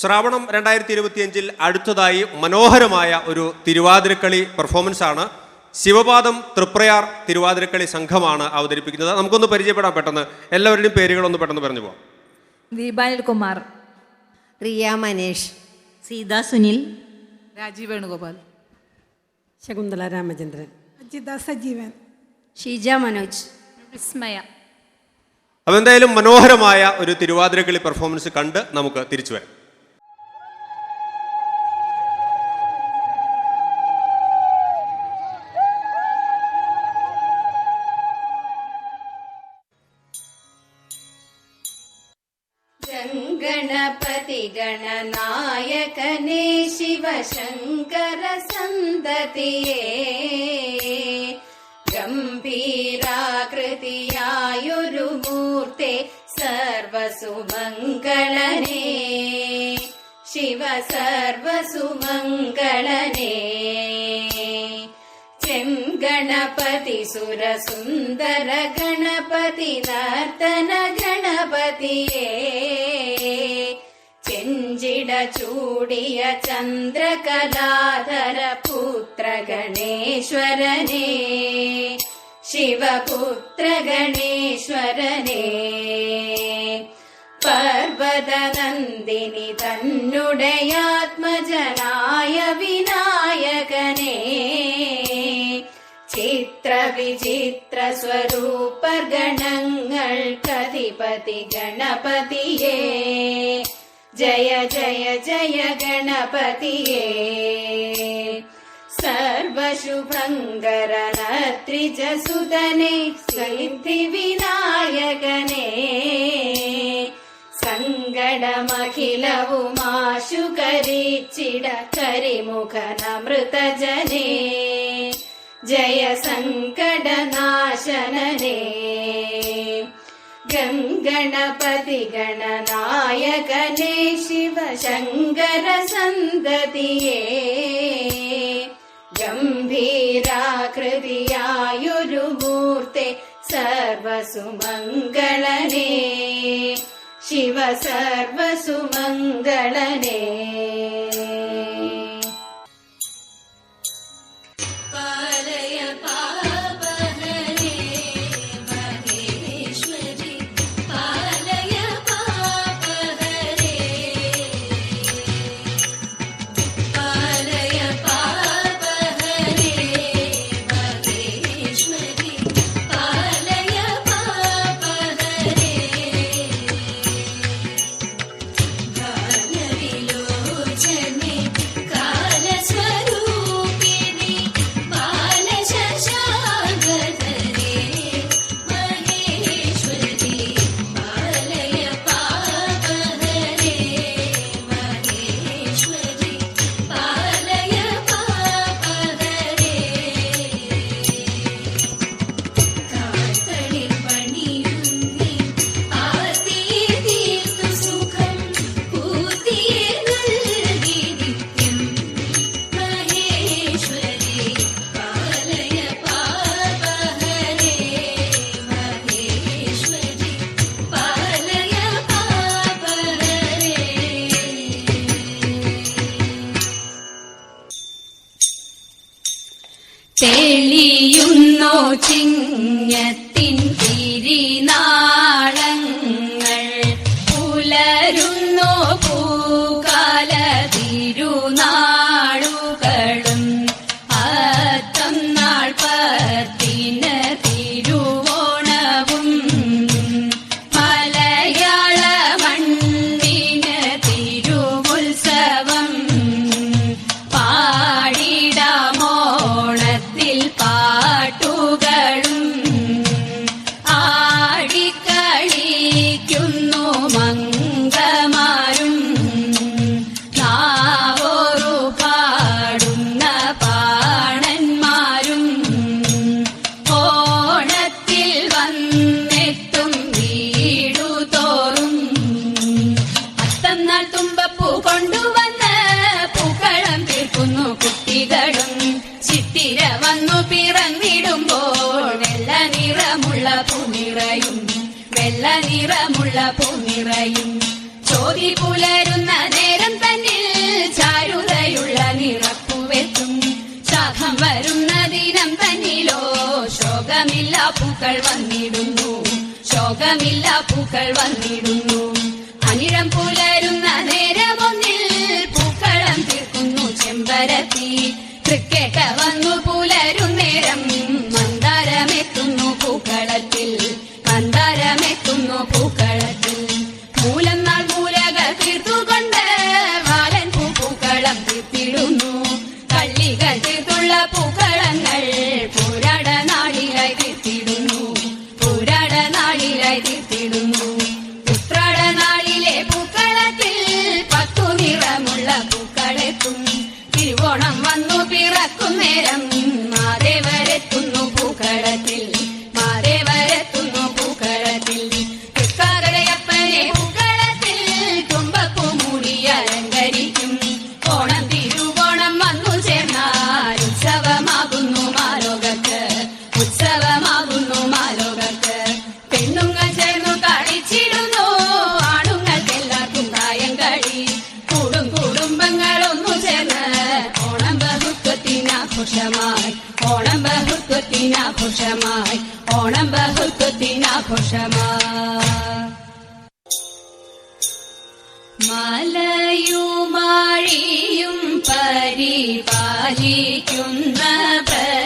ശ്രാവണം രണ്ടായിരത്തി ഇരുപത്തിയഞ്ചിൽ അടുത്തതായി മനോഹരമായ ഒരു തിരുവാതിരക്കളി പെർഫോമൻസ് ആണ്. ശിവപാദം തൃപ്രയാർ തിരുവാതിരക്കളി സംഘമാണ് അവതരിപ്പിക്കുന്നത്. നമുക്കൊന്ന് പരിചയപ്പെടാൻ പെട്ടെന്ന്. എല്ലാവരുടെയും പേരുകളൊന്ന് പെട്ടെന്ന് പറഞ്ഞു പോവാം. ദീപാനിൽ കുമാർ റിയ മനേഷ് സീത സുനിൽ രാജീവ് വേണുഗോപാൽ ശകുന്തള രാമചന്ദ്രൻ അജിത സജീവൻ ഷീജ മനോജ്. വിസ്മയ. അപ്പോൾ എന്തായാലും മനോഹരമായ ഒരു തിരുവാതിരക്കളി പെർഫോമൻസ് കണ്ട് നമുക്ക് തിരിച്ചു വരാം. गणपतिगणनायकने शिवशङ्कर सन्ततिये गम्भीराकृतियायुरुमूर्ते सर्वसुमङ्गलने शिव सर्वसुमङ्गलने चिं गणपति सुरसुन्दर गणपति नर्तन गणपतिये ചൂടിയ ചന്ദ്രകലാധര പുത്ര ഗണേശ്വരനേ ശിവപുത്ര ഗണേശ്വരനേ. പർവതനന്ദിനി തന്നുടയാത്മജനായ വിനായകനേ ചിത്ര വിചിത്ര കതിപതി ഗണപതിയേ. जय जय जय गणपतिये। सर्वशुभङ्गरनत्रिजसुदने सिद्धिविनायकने। सङ्गडमखिलवुमाशु करिचिडकरि मुखनमृत जय सङ्कटनाशनने। ഗംഗണപതി ഗണനായകനേ ശിവശങ്കര സന്തതിയേ. ഗംഭീരാകൃതിയായൊരു മൂർത്തെ സർവസുമംഗളനേ. ശിവ സർവസുമംഗളനേ. തെളിയുന്നോ ചിങ്ങത്തിൻ പെരുന്നാൾ തുമ്പപ്പൂ കൊണ്ടുവന്ന് പൂക്കളം തീർക്കുന്നു കുട്ടികളും. ചിത്തിര വന്നു പിറന്നിടുമ്പോൾ വെള്ള നിറമുള്ള പൂനിറയും വെള്ള നിറമുള്ള പൂനിറയും. ചോതി പുലരുന്ന നേരം തന്നിൽ ചാരുതയുള്ള നിറപ്പുവെത്തും ശാഖം വരുന്ന ദിനം തന്നിലോ ശോകമില്ല പൂക്കൾ വന്നിടുന്നു. ശോകമില്ല പൂക്കൾ വന്നിടുന്നു. മണിഴം പുലരുന്ന നേരമൊന്നിൽ പൂക്കളം തീർക്കുന്നു ചെമ്പരത്തി. തൃക്കേട്ട വന്നു ഓണം ബഹുത്വത്തിനാഘോഷമായി ഓണം ബഹുത്വത്തിനാഘോഷമായി മലയുമാഴിയും പരിപാലിക്കുന്ന പ്ര